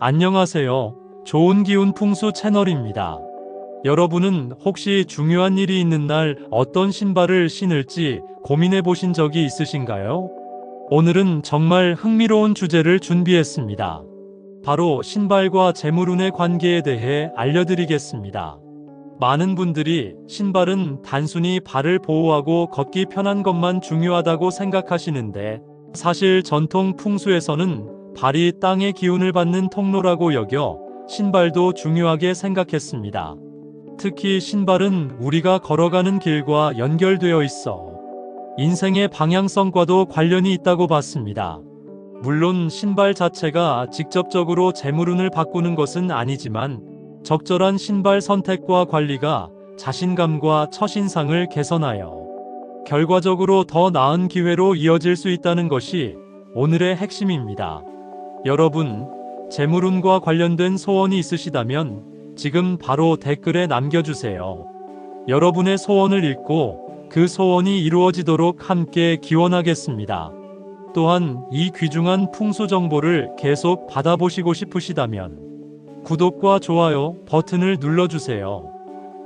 안녕하세요. 좋은 기운 풍수 채널입니다. 여러분은 혹시 중요한 일이 있는 날 어떤 신발을 신을지 고민해 보신 적이 있으신가요? 오늘은 정말 흥미로운 주제를 준비했습니다. 바로 신발과 재물운의 관계에 대해 알려드리겠습니다. 많은 분들이 신발은 단순히 발을 보호하고 걷기 편한 것만 중요하다고 생각하시는데 사실 전통 풍수에서는 발이 땅의 기운을 받는 통로라고 여겨 신발도 중요하게 생각했습니다. 특히 신발은 우리가 걸어가는 길과 연결되어 있어 인생의 방향성과도 관련이 있다고 봤습니다. 물론 신발 자체가 직접적으로 재물운을 바꾸는 것은 아니지만 적절한 신발 선택과 관리가 자신감과 첫인상을 개선하여 결과적으로 더 나은 기회로 이어질 수 있다는 것이 오늘의 핵심입니다. 여러분, 재물운과 관련된 소원이 있으시다면 지금 바로 댓글에 남겨주세요. 여러분의 소원을 읽고 그 소원이 이루어지도록 함께 기원하겠습니다. 또한 이 귀중한 풍수 정보를 계속 받아보시고 싶으시다면 구독과 좋아요 버튼을 눌러주세요.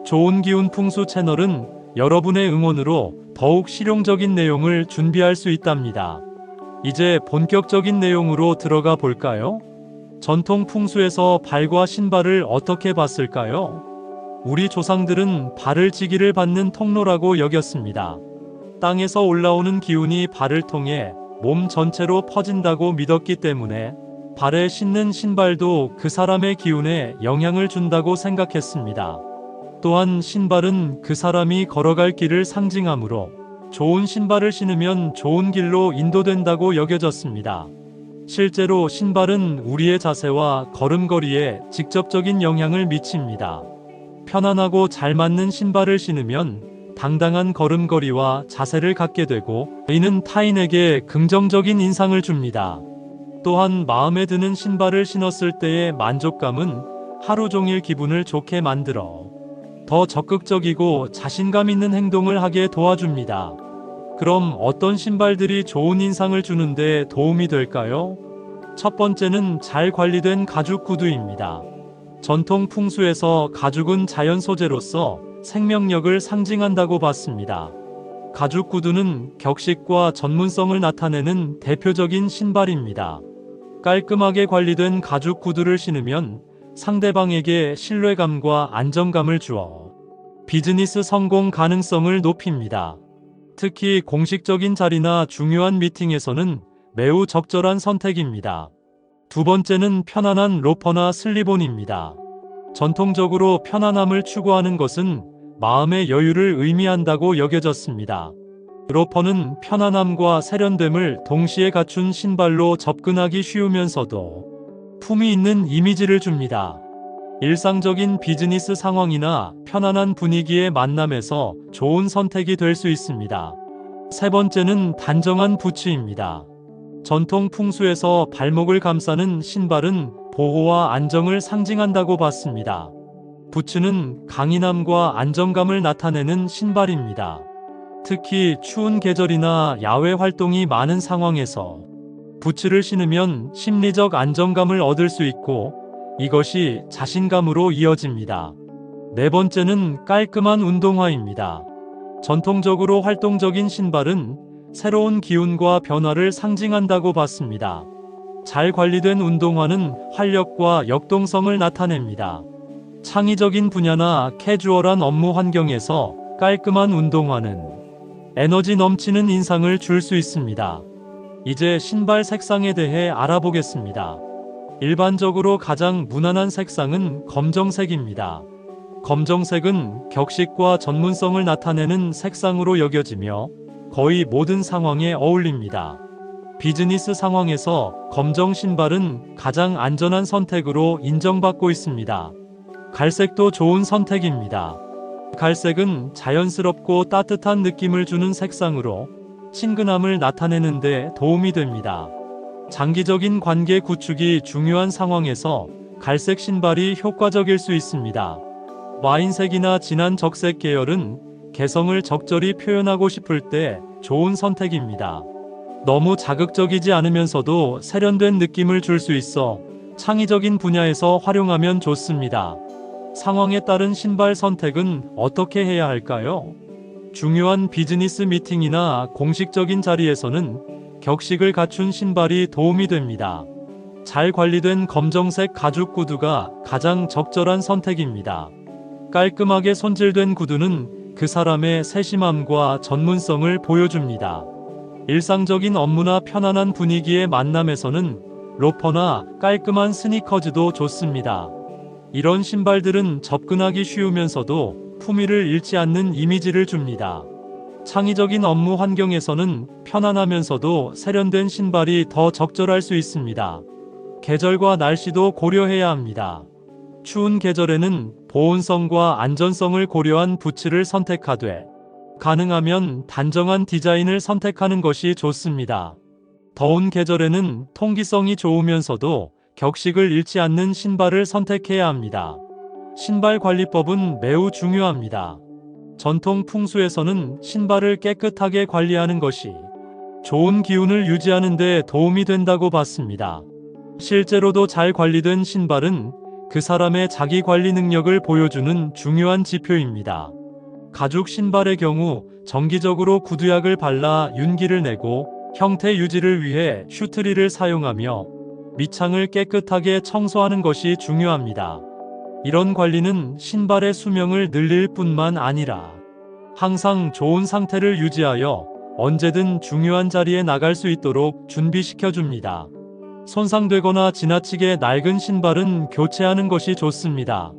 좋은 기운 풍수 채널은 여러분의 응원으로 더욱 실용적인 내용을 준비할 수 있답니다. 이제 본격적인 내용으로 들어가 볼까요? 전통 풍수에서 발과 신발을 어떻게 봤을까요? 우리 조상들은 발을 지기를 받는 통로라고 여겼습니다. 땅에서 올라오는 기운이 발을 통해 몸 전체로 퍼진다고 믿었기 때문에 발에 신는 신발도 그 사람의 기운에 영향을 준다고 생각했습니다. 또한 신발은 그 사람이 걸어갈 길을 상징하므로 좋은 신발을 신으면 좋은 길로 인도된다고 여겨졌습니다. 실제로 신발은 우리의 자세와 걸음걸이에 직접적인 영향을 미칩니다. 편안하고 잘 맞는 신발을 신으면 당당한 걸음걸이와 자세를 갖게 되고 이는 타인에게 긍정적인 인상을 줍니다. 또한 마음에 드는 신발을 신었을 때의 만족감은 하루 종일 기분을 좋게 만들어 더 적극적이고 자신감 있는 행동을 하게 도와줍니다. 그럼 어떤 신발들이 좋은 인상을 주는데 도움이 될까요? 첫 번째는 잘 관리된 가죽 구두입니다. 전통 풍수에서 가죽은 자연 소재로서 생명력을 상징한다고 봤습니다. 가죽 구두는 격식과 전문성을 나타내는 대표적인 신발입니다. 깔끔하게 관리된 가죽 구두를 신으면 상대방에게 신뢰감과 안정감을 주어 비즈니스 성공 가능성을 높입니다. 특히 공식적인 자리나 중요한 미팅에서는 매우 적절한 선택입니다. 두 번째는 편안한 로퍼나 슬리본입니다. 전통적으로 편안함을 추구하는 것은 마음의 여유를 의미한다고 여겨졌습니다. 로퍼는 편안함과 세련됨을 동시에 갖춘 신발로 접근하기 쉬우면서도 품이 있는 이미지를 줍니다. 일상적인 비즈니스 상황이나 편안한 분위기의 만남에서 좋은 선택이 될 수 있습니다. 세 번째는 단정한 부츠입니다. 전통 풍수에서 발목을 감싸는 신발은 보호와 안정을 상징한다고 봤습니다. 부츠는 강인함과 안정감을 나타내는 신발입니다. 특히 추운 계절이나 야외 활동이 많은 상황에서 부츠를 신으면 심리적 안정감을 얻을 수 있고 이것이 자신감으로 이어집니다. 네 번째는 깔끔한 운동화입니다. 전통적으로 활동적인 신발은 새로운 기운과 변화를 상징한다고 봤습니다. 잘 관리된 운동화는 활력과 역동성을 나타냅니다. 창의적인 분야나 캐주얼한 업무 환경에서 깔끔한 운동화는 에너지 넘치는 인상을 줄 수 있습니다. 이제 신발 색상에 대해 알아보겠습니다. 일반적으로 가장 무난한 색상은 검정색입니다. 검정색은 격식과 전문성을 나타내는 색상으로 여겨지며 거의 모든 상황에 어울립니다. 비즈니스 상황에서 검정 신발은 가장 안전한 선택으로 인정받고 있습니다. 갈색도 좋은 선택입니다. 갈색은 자연스럽고 따뜻한 느낌을 주는 색상으로 친근함을 나타내는데 도움이 됩니다. 장기적인 관계 구축이 중요한 상황에서 갈색 신발이 효과적일 수 있습니다. 와인색이나 진한 적색 계열은 개성을 적절히 표현하고 싶을 때 좋은 선택입니다. 너무 자극적이지 않으면서도 세련된 느낌을 줄 수 있어 창의적인 분야에서 활용하면 좋습니다. 상황에 따른 신발 선택은 어떻게 해야 할까요? 중요한 비즈니스 미팅이나 공식적인 자리에서는 격식을 갖춘 신발이 도움이 됩니다. 잘 관리된 검정색 가죽 구두가 가장 적절한 선택입니다. 깔끔하게 손질된 구두는 그 사람의 세심함과 전문성을 보여줍니다. 일상적인 업무나 편안한 분위기의 만남에서는 로퍼나 깔끔한 스니커즈도 좋습니다. 이런 신발들은 접근하기 쉬우면서도 품위를 잃지 않는 이미지를 줍니다. 창의적인 업무 환경에서는 편안하면서도 세련된 신발이 더 적절할 수 있습니다. 계절과 날씨도 고려해야 합니다. 추운 계절에는 보온성과 안전성을 고려한 부츠를 선택하되 가능하면 단정한 디자인을 선택하는 것이 좋습니다. 더운 계절에는 통기성이 좋으면서도 격식을 잃지 않는 신발을 선택해야 합니다. 신발 관리법은 매우 중요합니다. 전통 풍수에서는 신발을 깨끗하게 관리하는 것이 좋은 기운을 유지하는 데 도움이 된다고 봤습니다. 실제로도 잘 관리된 신발은 그 사람의 자기 관리 능력을 보여주는 중요한 지표입니다. 가죽 신발의 경우 정기적으로 구두약을 발라 윤기를 내고 형태 유지를 위해 슈트리를 사용하며 밑창을 깨끗하게 청소하는 것이 중요합니다. 이런 관리는 신발의 수명을 늘릴 뿐만 아니라 항상 좋은 상태를 유지하여 언제든 중요한 자리에 나갈 수 있도록 준비시켜 줍니다. 손상되거나 지나치게 낡은 신발은 교체하는 것이 좋습니다.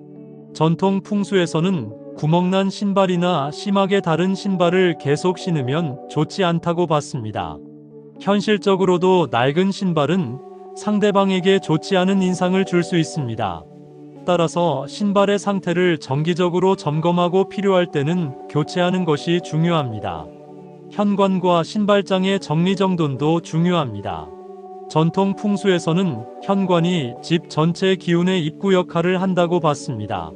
전통 풍수에서는 구멍난 신발이나 심하게 다른 신발을 계속 신으면 좋지 않다고 봤습니다. 현실적으로도 낡은 신발은 상대방에게 좋지 않은 인상을 줄 수 있습니다. 따라서 신발의 상태를 정기적으로 점검하고 필요할 때는 교체하는 것이 중요합니다. 현관과 신발장의 정리정돈도 중요합니다. 전통 풍수에서는 현관이 집 전체의 기운의 입구 역할을 한다고 봤습니다.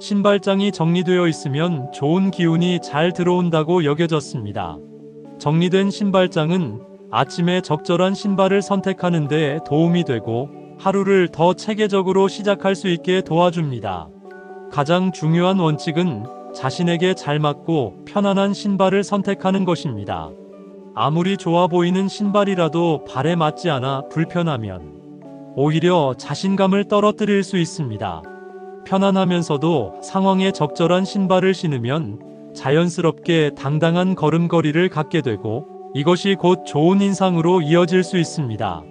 신발장이 정리되어 있으면 좋은 기운이 잘 들어온다고 여겨졌습니다. 정리된 신발장은 아침에 적절한 신발을 선택하는 데 도움이 되고 하루를 더 체계적으로 시작할 수 있게 도와줍니다. 가장 중요한 원칙은 자신에게 잘 맞고 편안한 신발을 선택하는 것입니다. 아무리 좋아 보이는 신발이라도 발에 맞지 않아 불편하면 오히려 자신감을 떨어뜨릴 수 있습니다. 편안하면서도 상황에 적절한 신발을 신으면 자연스럽게 당당한 걸음걸이를 갖게 되고 이것이 곧 좋은 인상으로 이어질 수 있습니다.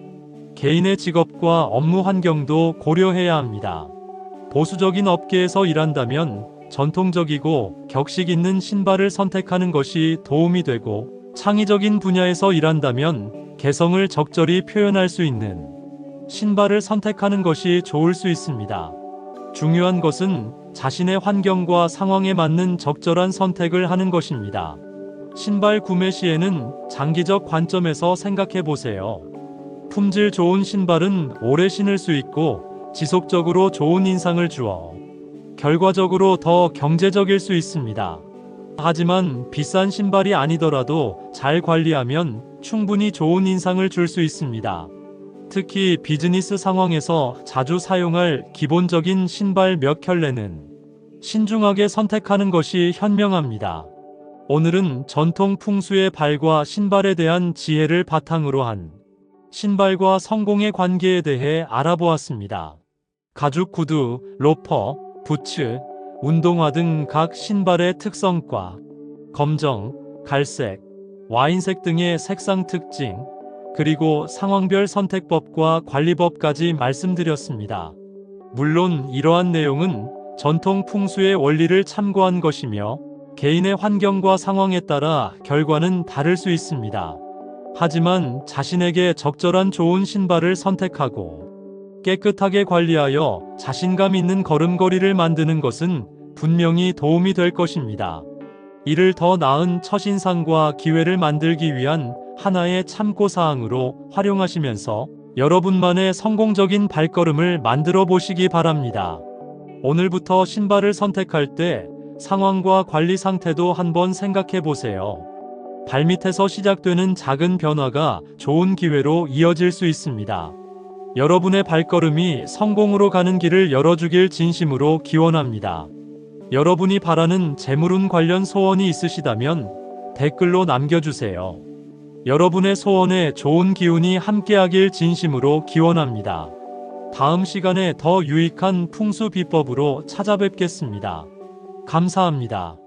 개인의 직업과 업무 환경도 고려해야 합니다. 보수적인 업계에서 일한다면 전통적이고 격식 있는 신발을 선택하는 것이 도움이 되고 창의적인 분야에서 일한다면 개성을 적절히 표현할 수 있는 신발을 선택하는 것이 좋을 수 있습니다. 중요한 것은 자신의 환경과 상황에 맞는 적절한 선택을 하는 것입니다. 신발 구매 시에는 장기적 관점에서 생각해 보세요. 품질 좋은 신발은 오래 신을 수 있고 지속적으로 좋은 인상을 주어 결과적으로 더 경제적일 수 있습니다. 하지만 비싼 신발이 아니더라도 잘 관리하면 충분히 좋은 인상을 줄 수 있습니다. 특히 비즈니스 상황에서 자주 사용할 기본적인 신발 몇 켤레는 신중하게 선택하는 것이 현명합니다. 오늘은 전통 풍수의 발과 신발에 대한 지혜를 바탕으로 한 신발과 성공의 관계에 대해 알아보았습니다. 가죽 구두, 로퍼, 부츠, 운동화 등 각 신발의 특성과 검정, 갈색, 와인색 등의 색상 특징, 그리고 상황별 선택법과 관리법까지 말씀드렸습니다. 물론 이러한 내용은 전통 풍수의 원리를 참고한 것이며 개인의 환경과 상황에 따라 결과는 다를 수 있습니다. 하지만 자신에게 적절한 좋은 신발을 선택하고 깨끗하게 관리하여 자신감 있는 걸음걸이를 만드는 것은 분명히 도움이 될 것입니다. 이를 더 나은 첫인상과 기회를 만들기 위한 하나의 참고사항으로 활용하시면서 여러분만의 성공적인 발걸음을 만들어 보시기 바랍니다. 오늘부터 신발을 선택할 때 상황과 관리 상태도 한번 생각해 보세요. 발밑에서 시작되는 작은 변화가 좋은 기회로 이어질 수 있습니다. 여러분의 발걸음이 성공으로 가는 길을 열어주길 진심으로 기원합니다. 여러분이 바라는 재물운 관련 소원이 있으시다면 댓글로 남겨주세요. 여러분의 소원에 좋은 기운이 함께하길 진심으로 기원합니다. 다음 시간에 더 유익한 풍수 비법으로 찾아뵙겠습니다. 감사합니다.